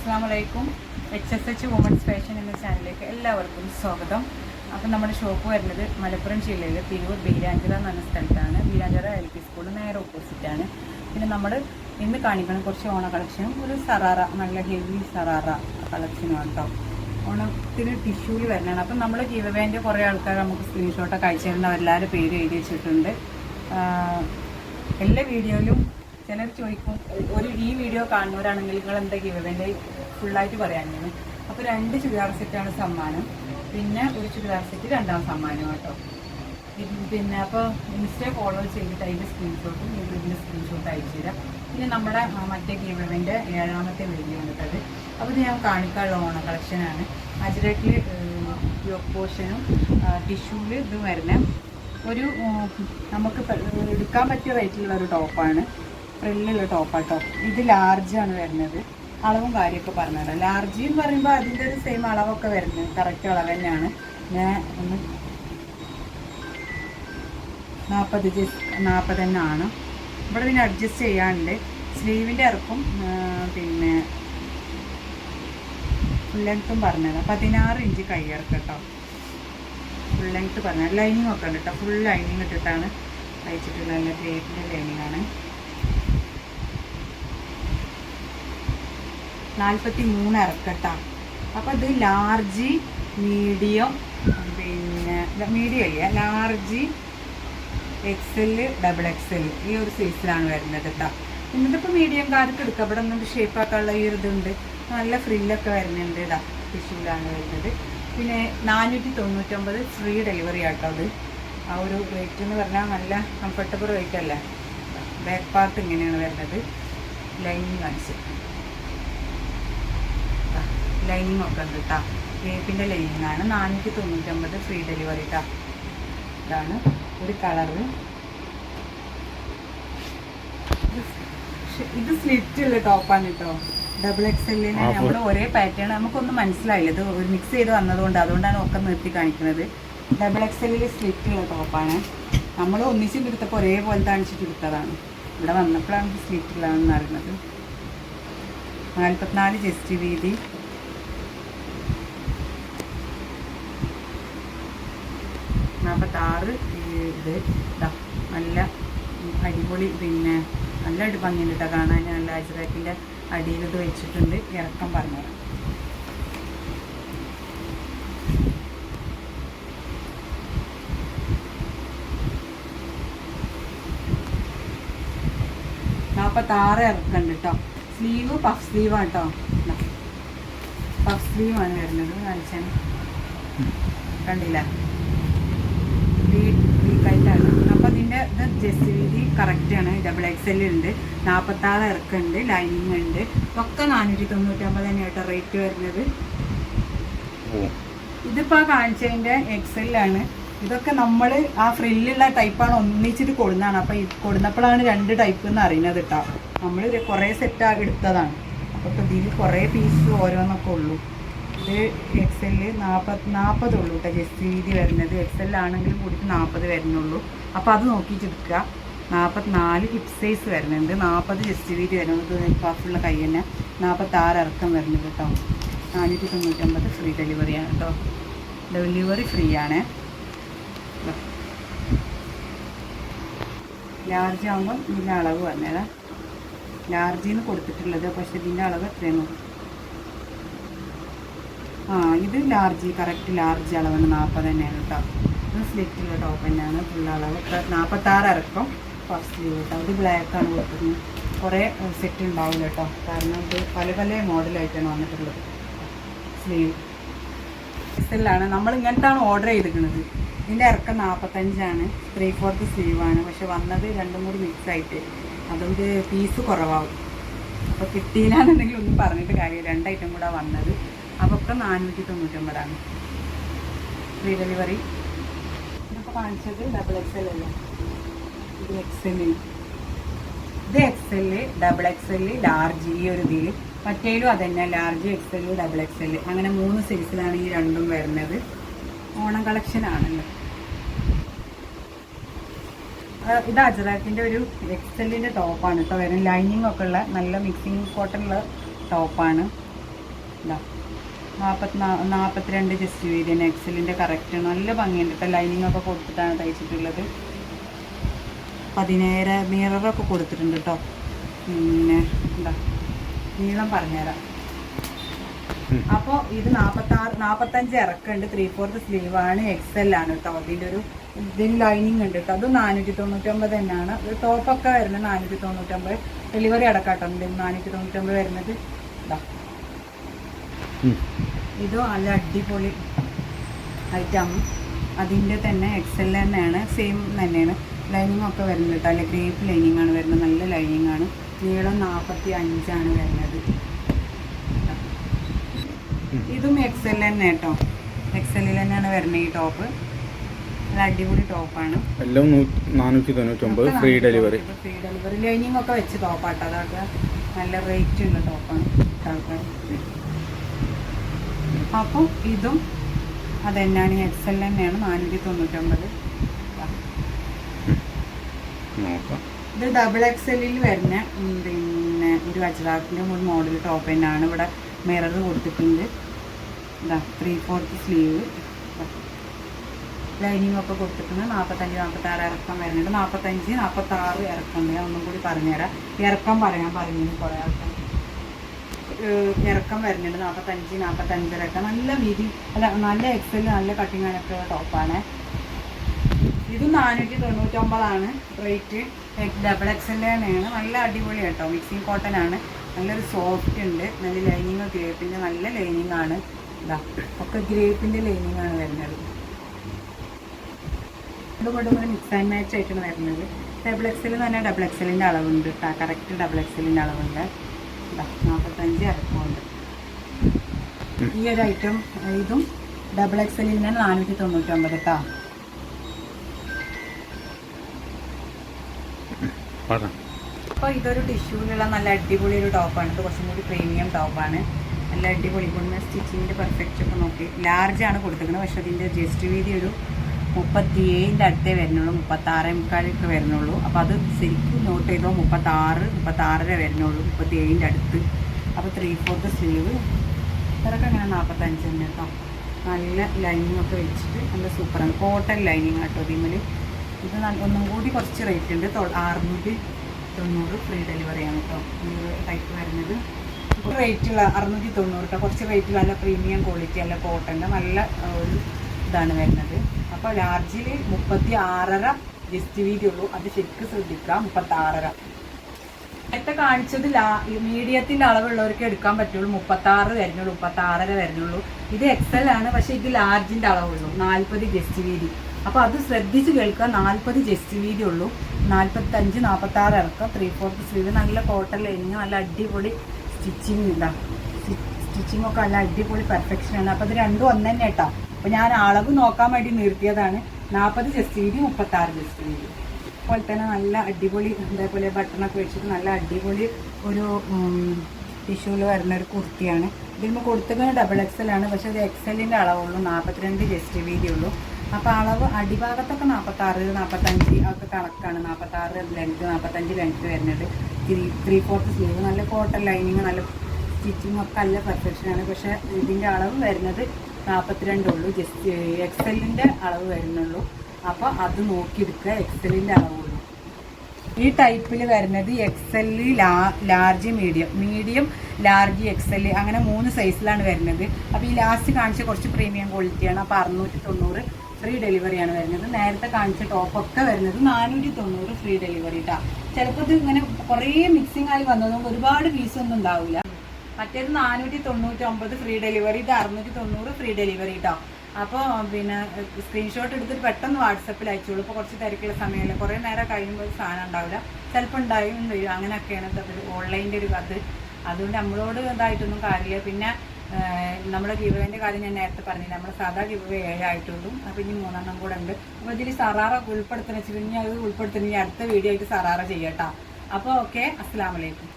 അസ്സാം വലൈക്കും H S H women's fashion എന്ന ചാനലിലേക്ക് എല്ലാവർക്കും സ്വാഗതം. അപ്പം നമ്മുടെ ഷോപ്പ് വരുന്നത് മലപ്പുറം ജില്ലയിലെ തിരൂർ ബീരാഞ്ചിറ എന്ന സ്ഥലത്താണ്. ബീരാഞ്ചിറ എൽ പി സ്കൂൾ നേരെ ഓപ്പോസിറ്റാണ് പിന്നെ നമ്മൾ ഇന്ന് കാണിക്കണം കുറച്ച് ഓണ കളക്ഷനും ഒരു സറാറ നല്ല ഹെവി സറാറ കളക്ഷനും കേട്ടോ ഓണത്തിന് ടിഷ്യൂൽ വരണതാണ് അപ്പം നമ്മൾ ജീവവേന്റെ കുറേ ആൾക്കാർ നമുക്ക് സ്ക്രീൻഷോട്ടൊക്കെ അയച്ചു തരുന്ന എല്ലാവരും പേര് എഴുതി വെച്ചിട്ടുണ്ട്. എല്ലാ വീഡിയോയിലും ചിലർ ചോദിക്കും ഒരു ഈ വീഡിയോ കാണുന്നവരാണെങ്കിൽ നിങ്ങൾ എന്താ ഗിവെന്റെ ഫുള്ളായിട്ട് പറയാനാണ് അപ്പോൾ രണ്ട് ചുരിദാർ സെറ്റാണ് സമ്മാനം പിന്നെ ഒരു ചുരിദാർ സെറ്റ് രണ്ടാം സമ്മാനം കേട്ടോ പിന്നെ അപ്പോൾ ഇൻസ്റ്റ ഫോളോ ചെയ്തിട്ട് അതിന്റെ സ്ക്രീൻഷോട്ടും യൂട്യൂബിന്റെ സ്ക്രീൻഷോട്ട് അയച്ചു തരാം. പിന്നെ നമ്മുടെ മറ്റേ ഗീവന്റെ ഏഴാമത്തെ വീഡിയോ ഉണ്ടത് അപ്പോൾ ഇത് ഞാൻ കാണിക്കാനുള്ള ഓണ കളക്ഷനാണ് യോക്ക് പോർഷനും ടിഷ്യൂവിൽ ഇതും വരുന്ന ഒരു നമുക്ക് എടുക്കാൻ പറ്റിയ റേറ്റിലുള്ള ഒരു ടോപ്പാണ് ഫ്രില്ലുള്ള ടോപ്പാട്ടോ ഇത് ലാർജ് ആണ് വരുന്നത്. അളവും കാര്യമൊക്കെ പറഞ്ഞുതരാം ലാർജ് എന്ന് പറയുമ്പോൾ അതിന്റെ ഒരു സെയിം അളവൊക്കെ വരുന്നത്. കറക്റ്റ് അളവ് തന്നെയാണ്. ഞാൻ ഒന്ന് നാൽപ്പത് നാൽപ്പത് തന്നെയാണ് ഇവിടെ പിന്നെ അഡ്ജസ്റ്റ് ചെയ്യാനുണ്ട്. സ്ലീവിന്റെ ഇറക്കും പിന്നെ ഫുൾ ലെങ്ത്തും പറഞ്ഞത് പതിനാറ് ഇഞ്ച് കൈയിറക്കം കേട്ടോ ഫുൾ ലെങ്ത്ത് പറഞ്ഞത് ലൈനിങ് ഒക്കെ ഉണ്ട് കേട്ടോ ഫുൾ ലൈനിങ് ഇട്ടിട്ടാണ് തയ്ച്ചിട്ടുള്ള നല്ല ഗ്രേറ്റിന്റെ ലൈനിങ് ആണ്. നാൽപ്പത്തി മൂന്ന് ഇറക്കട്ടാണ് അപ്പോൾ ഇത് ലാർജ് മീഡിയം പിന്നെ മീഡിയം അല്ല? ലാർജ് എക്സെൽ ഡബിൾ എക്സെൽ ഈ ഒരു സൈസിലാണ് വരുന്നത് കേട്ടോ ഇന്നിപ്പോൾ മീഡിയം കാർക്ക് എടുക്കാം. ഇവിടെ ഒന്നും ഷേപ്പ് ആക്കാനുള്ള ഈ ഇതുണ്ട്. നല്ല ഫ്രില്ലൊക്കെ വരുന്നുണ്ട് ഇതാ ടിഷ്യൂലാണ് വരുന്നത്. പിന്നെ നാനൂറ്റി തൊണ്ണൂറ്റൊമ്പത് ഫ്രീ ഡെലിവറി ആട്ടോ അത് ആ ഒരു റേറ്റ് എന്ന് പറഞ്ഞാൽ നല്ല കംഫർട്ടബിൾ റേറ്റ് അല്ലേ? ബാക്ക് പാർട്ട് ഇങ്ങനെയാണ് വരുന്നത്. ലൈനിങ് കാണിച്ച് ലൈനിങ് ഒക്കെ ഉണ്ട് കേട്ടോ വേപ്പിന്റെ ലൈനിങ് ആണ്. നാനൂറ്റി തൊണ്ണൂറ്റൊമ്പത് ഫ്രീ ഡെലിവറി കേട്ടോ ഇതാണ് ഒരു കളറ് ഇത് സ്ലിറ്റ് ഉള്ള ടോപ്പാണ് കേട്ടോ ഡബിൾ എക്സ് എക്സെല്ലിന് നമ്മൾ ഒരേ പാറ്റേൺ നമുക്കൊന്നും മനസ്സിലായില്ല. ഇത് ഒരു മിക്സ് ചെയ്ത് വന്നതുകൊണ്ട് അതുകൊണ്ടാണ് ഒക്കെ നിർത്തി കാണിക്കുന്നത്. ഡബിൾ എക്സ് എല്ലിൽ സ്ലിറ്റ് ഉള്ള ടോപ്പാണ് നമ്മൾ ഒന്നിച്ചും എടുത്തപ്പോൾ ഒരേപോലെ കാണിച്ചിട്ട് എടുത്തതാണ്. ഇവിടെ വന്നപ്പോഴാണ് സ്ലിറ്റ് ഉള്ളതെന്ന് അറിയുന്നത്. നാൽപ്പത്തിനാല് ജസ്റ്റ് വീതി. നാൽപ്പത്താറ് ഇത് ഇതാ നല്ല അടിപൊളി പിന്നെ നല്ല അടി ഭംഗിയുണ്ട് കേട്ടോ കാണാൻ. നല്ല അജ്രക്കിന്റെ അടിയിൽ ഇത് വെച്ചിട്ടുണ്ട്. ഇറക്കം പറഞ്ഞുതരാം. നാൽപ്പത്താറ് ഇറക്കുണ്ട് കേട്ടോ സ്ലീവ് പഫ് സ്ലീവാണ് കേട്ടോ പഫ് സ്ലീവാണ് വരുന്നത്. കാണിച്ചാൽ കണ്ടില്ല? വീക്കായിട്ടാണ് അപ്പോൾ അതിന്റെ ഇത് ജസ്റ്റ് വീതി കറക്റ്റാണ് ഡബിൾ എക്സ് എൽ ഉണ്ട്. നാൽപ്പത്താറ് ഇറക്കുണ്ട്. ലൈനിങ് ഉണ്ട്. ഒക്കെ നാനൂറ്റി തൊണ്ണൂറ്റമ്പത് തന്നെയാട്ടോ റേറ്റ് വരുന്നത്. ഇതിപ്പോൾ കാണിച്ചതിന്റെ എക്സെല്ലാണ് ഇതൊക്കെ നമ്മൾ ആ ഫ്രില്ലുള്ള ടൈപ്പാണ് ഒന്നിച്ചിട്ട് കൊടുന്നതാണ്. അപ്പോൾ ഇത് കൊടുന്നപ്പോഴാണ് രണ്ട് ടൈപ്പ് എന്ന് അറിയുന്നത് കേട്ടോ നമ്മൾ കുറേ സെറ്റ് എടുത്തതാണ്. അപ്പോൾ ഇതിൽ കുറേ പീസ് ഓരോന്നൊക്കെ ഉള്ളൂ. ഇത് എക്സെൽ നാൽപ്പത് നാൽപ്പതുള്ളൂ കേട്ടോ ജസ്റ്റ് വീതി വരുന്നത്. എക്സെല്ലാണെങ്കിലും കൂടിയിട്ട് നാൽപ്പത് വരുന്നുള്ളൂ. അപ്പോൾ അത് നോക്കിയിട്ട് എടുക്കുക. നാൽപ്പത്തിനാല് ഹിപ് സൈസ് വരുന്നുണ്ട്. നാൽപ്പത് ജസ്റ്റ് വീതി വരുന്നത് പഫുള്ള കൈ തന്നെ. നാൽപ്പത്താറ് ഇറക്കം വരുന്നത് കേട്ടോ. നാനൂറ്റി തൊണ്ണൂറ്റമ്പത് ഫ്രീ ഡെലിവറിയാണ് കേട്ടോ. ഡെലിവറി ഫ്രീ ആണ്. ലാർജ് ആകുമ്പോൾ ഇതിന്റെ അളവ് പറഞ്ഞേരാ ലാർജിന്ന് കൊടുത്തിട്ടുള്ളത് പക്ഷേ ഇതിന്റെ അളവ് എത്രയാണ് ആ ഇത് ലാർജ് കറക്റ്റ് ലാർജ് അളവാണ്. നാൽപ്പത് തന്നെയാണ് കേട്ടോ ഇത് സ്ലിറ്റിലെ ടോപ്പ് തന്നെയാണ്. ഫുൾ അളവ്. നാൽപ്പത്താറ് ഇറക്കം ഫസ്റ്റ് സ്ലീവ് കേട്ടോ ഇത് ബ്ലാക്കാണ് കൊടുക്കുന്നത്. കുറേ സെറ്റ് ഉണ്ടാവില്ല കേട്ടോ കാരണം ഇത് പല പല മോഡലായിട്ടാണ് വന്നിട്ടുള്ളത്. സ്ലീവ് എക്സലാണ് നമ്മൾ ഇങ്ങനത്താണ് ഓർഡർ ചെയ്തിരിക്കുന്നത്. ഇതിന്റെ ഇറക്കം നാൽപ്പത്തഞ്ചാണ് ത്രീ ഫോർത്ത് സ്ലീവാണ് പക്ഷെ വന്നത് രണ്ടും കൂടി മിക്സ് ആയിട്ട്. അതുകൊണ്ട് പീസ് കുറവാകും അപ്പോൾ കിട്ടിയില്ലാന്നുണ്ടെങ്കിൽ ഒന്നും പറഞ്ഞിട്ട് കാര്യമില്ല. രണ്ട് ഐറ്റം കൂടെ വന്നത്. അപ്പോൾ ഒക്കെ നാനൂറ്റി തൊണ്ണൂറ്റൊമ്പതാണ് ഫ്രീ ഡെലിവറി ഇതൊക്കെ കാണിച്ചത് ഡബിൾ എക്സ് എൽ അല്ലേ? എക്സ് എൽ ഇത് X L double X L large ഈ ഒരു ഇതിൽ മറ്റേലും അതന്നെ large X L double X L അങ്ങനെ മൂന്ന് സൈസിലാണ് ഈ രണ്ടും വരുന്നത്. ഓണം കളക്ഷൻ ആണല്ലോ. ഇത് അജറാക്കിന്റെ ഒരു എക്സ് എല്ലിന്റെ ടോപ്പാണ് കേട്ടോ വരും ലൈനിങ് ഒക്കെ ഉള്ള നല്ല മിക്സിങ് കോട്ടൺ ഉള്ള ടോപ്പാണ്. ഇതാ. നാൽപ്പത്തി നാൽപ്പത്തിരണ്ട് ജസ്റ്റ് വീതിയാണ് എക്സലിന്റെ കറക്റ്റ് നല്ല ഭംഗിയുണ്ട് കേട്ടോ ലൈനിങ് ഒക്കെ കൊടുത്തിട്ടാണ് തയ്ച്ചിട്ടുള്ളത്. പതിനേഴ് മിററൊക്കെ കൊടുത്തിട്ടുണ്ട് കേട്ടോ. പിന്നെ എന്താ നീളം പറഞ്ഞുതരാം. അപ്പോൾ ഇത് നാൽപ്പത്തി ആറ് നാൽപ്പത്തഞ്ച് ഇറക്കുണ്ട് ത്രീ ഫോർത്ത് സ്ലീവ് ആണ് എക്സൽ ആണ് കേട്ടോ. അതിന്റെ ഒരു ഇതിന് ലൈനിങ് ഉണ്ട് കേട്ടോ. അത് നാനൂറ്റി തൊണ്ണൂറ്റൊമ്പത് തന്നെയാണ് ടോപ്പൊക്കെ വരുന്നത് നാനൂറ്റി തൊണ്ണൂറ്റൊമ്പത് ഡെലിവറി അടക്കാട്ടോ. നാനൂറ്റി തൊണ്ണൂറ്റൊമ്പത് വരുന്നത്. ഇതാ. ഇത് നല്ല അടിപൊളി ഐറ്റം അതിന്റെ തന്നെ എക്സൽ തന്നെയാണ്. സെയിം തന്നെയാണ്. ലൈനിങ് ഒക്കെ വരുന്നത് കേട്ടോ. അല്ലെ ഗ്രേപ്പ് ലൈനിങ് ആണ് വരുന്നത്. നല്ല ലൈനിങ് ആണ്. നീളം നാൽപ്പത്തി അഞ്ചാണ് വരുന്നത്. ഇതും എക്സൽ തന്നെ കേട്ടോ. എക്സലിൽ തന്നെയാണ് വരുന്നത് ഈ ടോപ്പ് നല്ല അടിപൊളി ടോപ്പാണ് എല്ലാം നാനൂറ്റി തൊണ്ണൂറ്റൊമ്പത് free delivery free delivery lining ഒക്കെ വെച്ച് ടോപ്പാട്ടോ അതൊക്കെ നല്ല റേറ്റ് ഉള്ള ടോപ്പാണ് ആൾക്കാർ അപ്പം ഇതും അത് തന്നെയാണ് എക്സ് എക്സൽ തന്നെയാണ് നാനൂറ്റി തൊണ്ണൂറ്റൊമ്പത് ഇത് ഡബിൾ എക്സലിൽ വരുന്ന ഉം, പിന്നെ ഒരു അജ്രാക്കിന്റെ ഒരു മോഡൽ ടോപ്പ് തന്നെയാണ് ഇവിടെ മിറർ കൊടുത്തിട്ടുണ്ട്. ഇതാ ത്രീ ഫോർത്ത് സ്ലീവ് ലൈനിങ് ഒക്കെ കൊടുത്തിട്ടുണ്ട്. നാൽപ്പത്തഞ്ച് നാൽപ്പത്താറ് ഇറക്കം വരുന്നുണ്ട്. നാൽപ്പത്തഞ്ച് നാൽപ്പത്താറ് ഇറക്കം ഞാൻ ഒന്നും കൂടി പറഞ്ഞുതരാം. ഇറക്കം പറയാൻ പറഞ്ഞു കുറേ ആൾക്കാർ ഇറക്കം വരുന്നുണ്ട്. നാൽപ്പത്തഞ്ച് നാൽപ്പത്തഞ്ചരൊക്കെ നല്ല വീതി അല്ല നല്ല എക്സൽ നല്ല കട്ടിങ് ഒക്കെ ടോപ്പാണ് ഇത് നാനൂറ്റി തൊണ്ണൂറ്റൊമ്പതാണ് റേറ്റ് ഡബിൾ എക്സൽ തന്നെയാണ്. നല്ല അടിപൊളി കേട്ടോ. മിക്സിങ് കോട്ടൺ ആണ്. നല്ലൊരു സോഫ്റ്റ് ഉണ്ട്. നല്ല ലൈനിങ് ഗ്രേപ്പിന്റെ നല്ല ലൈനിങ് ആണ്. ഇതാ ഒക്കെ ഗ്രേപ്പിന്റെ ലൈനിങ് ആണ് വരുന്നത്. രണ്ടും കൂടി മിക്സ് ആൻഡ് മാച്ച് ആയിട്ടാണ് വരുന്നത്. ഡബിൾ എക്സൽ തന്നെ ഡബിൾ എക്സലിന്റെ അളവുണ്ട് കേട്ടോ കറക്റ്റ് ഡബിൾ എക്സലിന്റെ അളവുണ്ട്. നാൽപ്പത്തഞ്ച് ഇറക്കമുണ്ട് ഈ ഒരു ഐറ്റം ഇതും ഡബിൾ എക്സ് എല്ലിന് നാനൂറ്റി തൊണ്ണൂറ്റൊമ്പത് കേട്ടോ അപ്പോൾ ഇതൊരു ടിഷ്യൂലുള്ള നല്ല അടിപൊളി ഒരു ടോപ്പാണ് ഇത് കുറച്ചും കൂടി പ്രീമിയം ടോപ്പാണ് നല്ല അടിപൊളി. കൊണ്ട് സ്റ്റിച്ചിങ്ങിന്റെ പെർഫെക്റ്റ് ഒക്കെ നോക്കി. ലാർജ് ആണ് കൊടുത്തിരിക്കുന്നത്. പക്ഷേ അതിന്റെ ജസ്റ്റ് വീതി ഒരു മുപ്പത്തി ഏഴിന്റെ അടുത്തേ വരുന്നുള്ളൂ. മുപ്പത്താറേ മുക്കാലൊക്കെ വരുന്നുള്ളൂ. അപ്പോൾ അത് ശരിക്കും നോട്ട് ചെയ്തോ മുപ്പത്താറ് മുപ്പത്താറര വരുന്നുള്ളൂ. മുപ്പത്തി ഏഴിന്റെ അടുത്ത്. അപ്പോൾ ത്രീ ഫോർത്ത് സ്ലീവ് ഇത്രയൊക്കെ അങ്ങനെ നാൽപ്പത്തഞ്ച് തന്നെ കേട്ടോ നല്ല ലൈനിങ് ഒക്കെ വെച്ചിട്ട് നല്ല സൂപ്പറാണ് കോട്ടൺ ലൈനിങ് കേട്ടോ ഇതിമേൽ ഇത് ഒന്നും കൂടി കുറച്ച് റേറ്റ് ഉണ്ട്. അറുന്നൂറ്റി തൊണ്ണൂറ് ഫ്രീ ഡെലിവറിയാണ് കേട്ടോ ഈ ടൈപ്പ് വരുന്നത്. റേറ്റുള്ള അറുന്നൂറ്റി തൊണ്ണൂറ് കേട്ടോ കുറച്ച് റേറ്റിൽ നല്ല പ്രീമിയം ക്വാളിറ്റി അല്ല കോട്ടന്റെ നല്ല ഒരു ഇതാണ് വരുന്നത്. അപ്പോൾ ലാർജിൽ മുപ്പത്തി ആറര ജസ്റ്റ് വീതി ഉള്ളൂ. അത് ശരിക്കും ശ്രദ്ധിക്കാം മുപ്പത്തി ആറര നേരത്തെ കാണിച്ചത് ലാ മീഡിയത്തിന്റെ അളവുള്ളവർക്ക് എടുക്കാൻ പറ്റുള്ളൂ. മുപ്പത്തി ആറ് വരുന്നുള്ളൂ മുപ്പത്തി ആറര വരുന്നുള്ളൂ. ഇത് എക്സൽ ആണ് പക്ഷെ ഇത് ലാർജിന്റെ അളവുള്ളൂ. നാൽപ്പത് ജസ്റ്റ് വീതി. അപ്പൊ അത് ശ്രദ്ധിച്ച് കേൾക്കുക. നാൽപ്പത് ജസ്റ്റ് വീതി ഉള്ളൂ. നാൽപ്പത്തഞ്ച് നാൽപ്പത്തി ആറ് ഇറക്കം ത്രീ ഫോർത്ത് സ്ലീവ് നല്ല കോട്ടൺ ലൈനിങ് നല്ല അടിപൊളി സ്റ്റിച്ചിങ് ഇതാ. സ്റ്റിച്ചിങ് ഒക്കെ നല്ല അടിപൊളി പെർഫെക്ഷൻ ആണ്. അപ്പൊ അത് രണ്ടും ഒന്ന് തന്നെ കേട്ടോ. അപ്പൊ ഞാൻ അളവ് നോക്കാൻ വേണ്ടി നിർത്തിയതാണ്. നാൽപ്പത് ജസ്റ്റ് വീതി മുപ്പത്തി ആറ് ജസ്റ്റ് വീതി. അതുപോലെ തന്നെ നല്ല അടിപൊളി അതേപോലെ ബട്ടണൊക്കെ വെച്ചിട്ട് നല്ല അടിപൊളി ഒരു ടിഷ്യൂവിൽ വരുന്ന ഒരു കുർത്തിയാണ്. ഇതിന് കൊടുത്തിരിക്കുന്നത് ഡബിൾ എക്സൽ ആണ്. പക്ഷെ അത് എക്സലിന്റെ അളവുള്ളൂ. നാൽപ്പത്തിരണ്ട് ജസ്റ്റ് വീതിയുള്ളൂ അപ്പോൾ അളവ് അടിഭാഗത്തൊക്കെ നാൽപ്പത്താറ് നാൽപ്പത്തഞ്ച് ഒക്കെ കണക്കാണ്. നാൽപ്പത്താറ് ലെങ്ത് നാൽപ്പത്തഞ്ച് ലെങ്ത് വരുന്നത്. ത്രീ ത്രീ ഫോർത്ത് സ്ലീവ് നല്ല കോട്ടൺ ലൈനിങ് നല്ല സ്റ്റിച്ചിങ് ഒക്കെ നല്ല പെർഫെക്ഷനാണ് പക്ഷേ ഇതിന്റെ അളവ് വരുന്നത് നാൽപ്പത്തിരണ്ടുള്ളൂ ജസ്റ്റ് എക്സലിന്റെ അളവ് വരുന്നുള്ളൂ. അപ്പോൾ അത് നോക്കിയെടുക്കുക. എക്സലിന്റെ അളവുള്ളൂ. ഈ ടൈപ്പിൽ വരുന്നത് XL large medium. Medium large XL അങ്ങനെ മൂന്ന് സൈസിലാണ് വരുന്നത്. അപ്പോൾ ഈ ലാസ്റ്റ് കാണിച്ച കുറച്ച് പ്രീമിയം ക്വാളിറ്റിയാണ്. അപ്പോൾ അറുന്നൂറ്റി തൊണ്ണൂറ് ഫ്രീ ഡെലിവറിയാണ് വരുന്നത്. നേരത്തെ കാണിച്ച ടോപ്പ് ഒക്കെ വരുന്നത് നാനൂറ്റി തൊണ്ണൂറ് ഫ്രീ ഡെലിവറി കേട്ടോ ചിലപ്പോൾ ഇത് ഇങ്ങനെ കുറേ മിക്സിംഗ് ആയി വന്നതുകൊണ്ട് ഒരുപാട് പീസൊന്നും ഉണ്ടാവില്ല മറ്റേത് നാനൂറ്റി തൊണ്ണൂറ്റി ഒമ്പത് ഫ്രീ ഡെലിവറി ഇത് അറുന്നൂറ്റി തൊണ്ണൂറ് ഫ്രീ ഡെലിവറി കേട്ടോ അപ്പോൾ പിന്നെ സ്ക്രീൻഷോട്ട് എടുത്തിട്ട് പെട്ടെന്ന് വാട്സപ്പിൽ അയച്ചോളൂ. ഇപ്പോൾ കുറച്ച് തിരക്കുള്ള സമയമല്ല കുറേ നേരം കഴിയുമ്പോൾ സാധനം ഉണ്ടാവില്ല. ചിലപ്പോൾ ഉണ്ടായും വരും. അങ്ങനെയൊക്കെയാണ് ഓൺലൈന്റെ ഒരു അത് അതുകൊണ്ട് നമ്മളോട് ഇതായിട്ടൊന്നും കാര്യമില്ല. പിന്നെ നമ്മുടെ ഗിവേന്റെ കാര്യം ഞാൻ നേരത്തെ പറഞ്ഞില്ല. നമ്മൾ സാധാ ഗിവ് ഏഴായിട്ടുള്ളൂ അപ്പം ഇനി മൂന്നെണ്ണം കൂടെ ഉണ്ട്. അപ്പോൾ ഇതിൽ സറാറ ഉൾപ്പെടുത്തണം. വെച്ചിട്ടുണ്ടെങ്കിൽ അത് ഉൾപ്പെടുത്തണമെങ്കിൽ അടുത്ത വീഡിയോ ആയിട്ട് സറാറ ചെയ്യട്ടോ അപ്പോൾ ഓക്കെ അസ്സാം വലൈക്കും